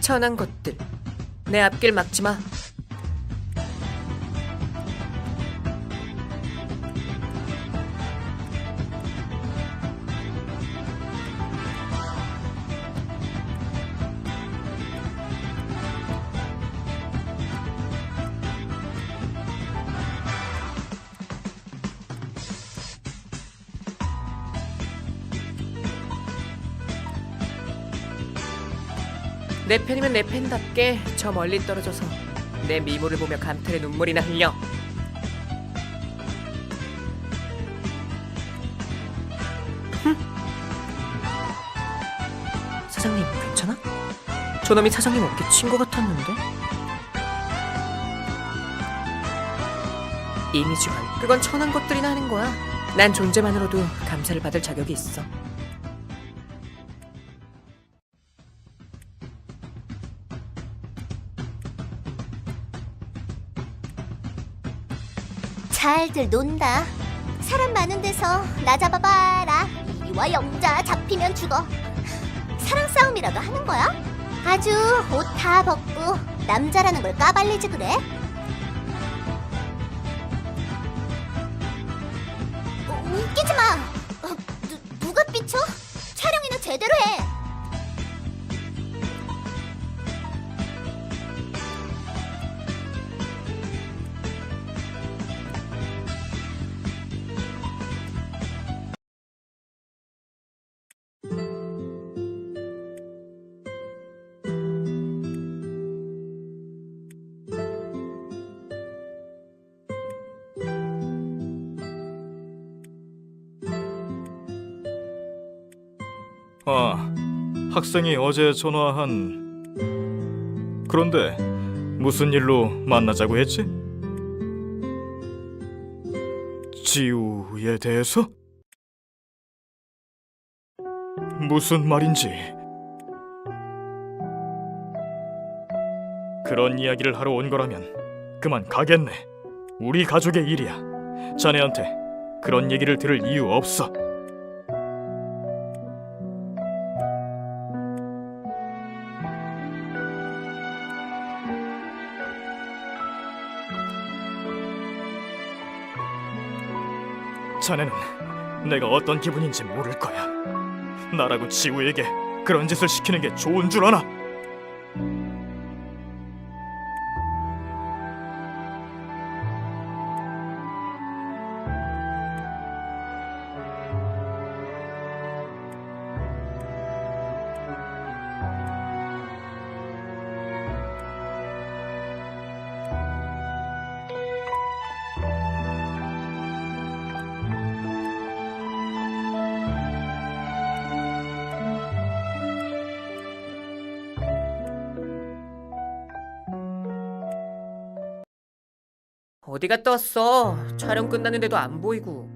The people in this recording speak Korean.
천한 것들. 내 앞길 막지 마. 내 편이면 내 팬답게 저 멀리 떨어져서 내 미모를 보며 감탄의 눈물이나 흘려. 흠. 사장님 괜찮아? 저놈이 사장님 어깨 친것 같았는데? 이미지 관 그건 천한 것들이나 하는 거야. 난 존재만으로도 감사를 받을 자격이 있어. 잘들 논다. 사람 많은 데서 나 잡아봐라. 이리와 영자 잡히면 죽어. 사랑 싸움이라도 하는 거야? 아주 옷 다 벗고 남자라는 걸 까발리지 그래? 어, 웃기지 마. 어, 누, 누가 삐쳐? 촬영이나 제대로 해. 아, 학생이 어제 전화한 그런데 무슨 일로 만나자고 했지? 지우에 대해서? 무슨 말인지 그런 이야기를 하러 온 거라면 그만 가겠네. 우리 가족의 일이야. 자네한테 그런 얘기를 들을 이유 없어. 자네는 내가 어떤 기분인지 모를 거야. 나라고 지우에게 그런 짓을 시키는 게 좋은 줄 아나? 어디 갔다 왔어? 촬영 끝났는데도 안 보이고.